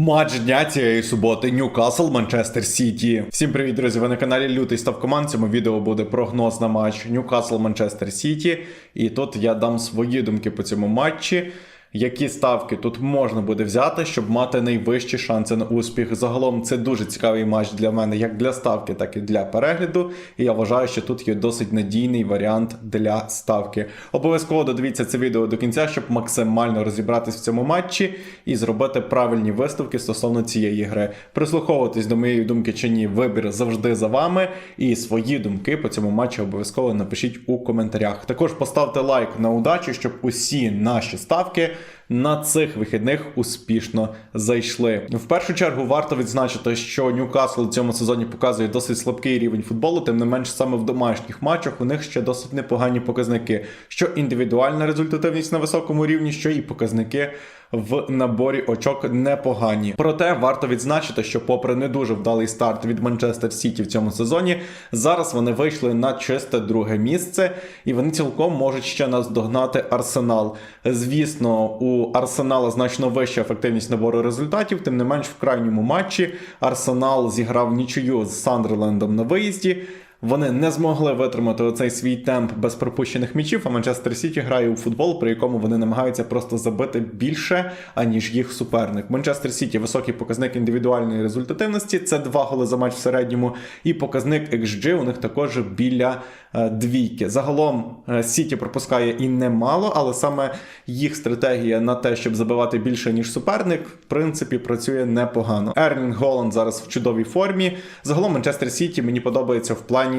Матч дня цієї суботи Ньюкасл Манчестер Сіті. Всім привіт, друзі! Ви на каналі Лютий Став Команд. Цьому відео буде прогноз на матч Ньюкасл Манчестер Сіті. І тут я дам свої думки по цьому матчі. Які ставки тут можна буде взяти, щоб мати найвищі шанси на успіх? Загалом це дуже цікавий матч для мене, як для ставки, так і для перегляду. І я вважаю, що тут є досить надійний варіант для ставки. Обов'язково додивіться це відео до кінця, щоб максимально розібратись в цьому матчі і зробити правильні висновки стосовно цієї гри. Прислуховуватись до моєї думки чи ні, вибір завжди за вами. І свої думки по цьому матчу обов'язково напишіть у коментарях. Також поставте лайк на удачу, щоб усі наші ставки на цих вихідних успішно зайшли. В першу чергу варто відзначити, що Ньюкасл у цьому сезоні показує досить слабкий рівень футболу, тим не менш саме в домашніх матчах у них ще досить непогані показники. Що індивідуальна результативність на високому рівні, що і показники. В наборі очок непогані. Проте варто відзначити, що, попри не дуже вдалий старт від Манчестер Сіті в цьому сезоні, зараз вони вийшли на чисте друге місце, і вони цілком можуть ще наздогнати Арсенал. Звісно, у Арсенала значно вища ефективність набору результатів. Тим не менш, в крайньому матчі Арсенал зіграв нічию з Сандерлендом на виїзді. Вони не змогли витримати оцей свій темп без пропущених м'ячів, а Манчестер Сіті грає у футбол, при якому вони намагаються просто забити більше, аніж їх суперник. Манчестер Сіті високий показник індивідуальної результативності. Це два голи за матч в середньому, і показник XG у них також біля е, двійки. Загалом е, Сіті пропускає і немало, але саме їх стратегія на те, щоб забивати більше ніж суперник, в принципі, працює непогано. Ерлінг Голланд зараз в чудовій формі. Загалом Манчестер Сіті мені подобається в плані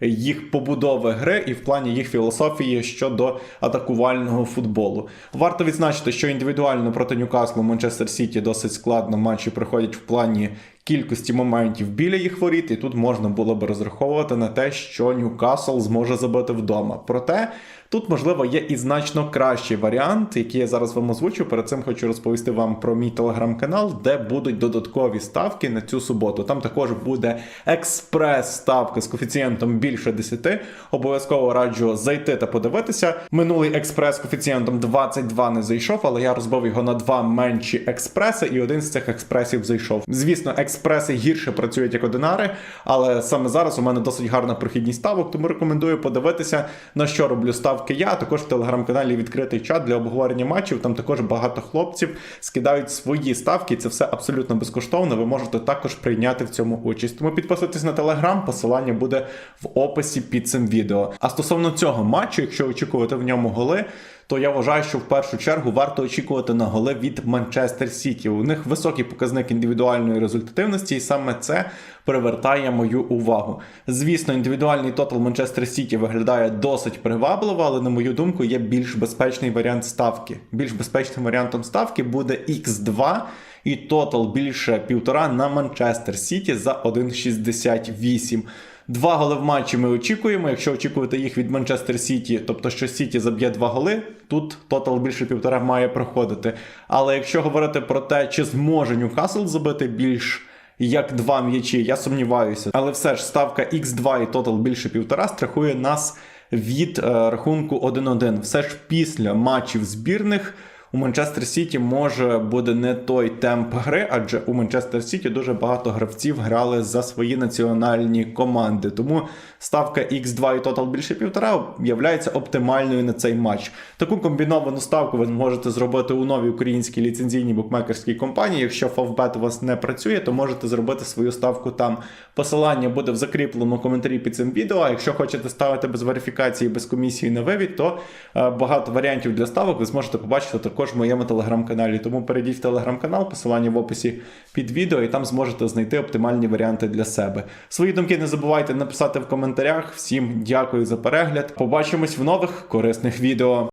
їх побудови гри і в плані їх філософії щодо атакувального футболу. Варто відзначити, що індивідуально проти Ньюкаслу Манчестер Сіті досить складно матчі приходять в плані. Кількості моментів біля їх воріт, і тут можна було би розраховувати на те, що Ньюкасл зможе забити вдома. Проте тут, можливо, є і значно кращий варіант, який я зараз вам озвучу. Перед цим хочу розповісти вам про мій телеграм-канал, де будуть додаткові ставки на цю суботу. Там також буде експрес-ставка з коефіцієнтом більше 10. Обов'язково раджу зайти та подивитися. Минулий експрес з коефіцієнтом 22 не зайшов, але я розбив його на два менші експреси, і один з цих експресів зайшов. Звісно, експреси гірше працюють як одинари, але саме зараз у мене досить гарна прохідність ставок, тому рекомендую подивитися, на що роблю ставки я. Також в телеграм-каналі відкритий чат для обговорення матчів. Там також багато хлопців скидають свої ставки. Це все абсолютно безкоштовно. Ви можете також прийняти в цьому участь. Тому підписуйтесь на телеграм, посилання буде в описі під цим відео. А стосовно цього матчу, якщо очікувати в ньому голи. То я вважаю, що в першу чергу варто очікувати на голи від Манчестер Сіті. У них високий показник індивідуальної результативності, і саме це привертає мою увагу. Звісно, індивідуальний тотал Манчестер Сіті виглядає досить привабливо, але на мою думку є більш безпечний варіант ставки. Більш безпечним варіантом ставки буде X2 і тотал більше півтора на Манчестер Сіті за 1,68. Два голи в матчі ми очікуємо. Якщо очікувати їх від Манчестер Сіті, тобто що Сіті заб'є два голи, тут тотал більше півтора має проходити. Але якщо говорити про те, чи зможе Ньюкасл забити більш як два м'ячі, я сумніваюся. Але все ж ставка X2 і тотал більше півтора страхує нас від е, рахунку 1-1. Все ж після матчів збірних. У Манчестер Сіті може буде не той темп гри, адже у Манчестер Сіті дуже багато гравців грали за свої національні команди. Тому ставка X2 і тотал більше півтора являється оптимальною на цей матч. Таку комбіновану ставку ви зможете зробити у новій українській ліцензійній букмекерській компанії. Якщо Favbet у вас не працює, то можете зробити свою ставку там. Посилання буде в закріпленому коментарі під цим відео. А якщо хочете ставити без верифікації, без комісії на вивід, то е, багато варіантів для ставок ви зможете побачити також в моєму телеграм-каналі. Тому перейдіть в телеграм-канал, посилання в описі під відео, і там зможете знайти оптимальні варіанти для себе. Свої думки не забувайте написати в коментарях. Всім дякую за перегляд. Побачимось в нових корисних відео.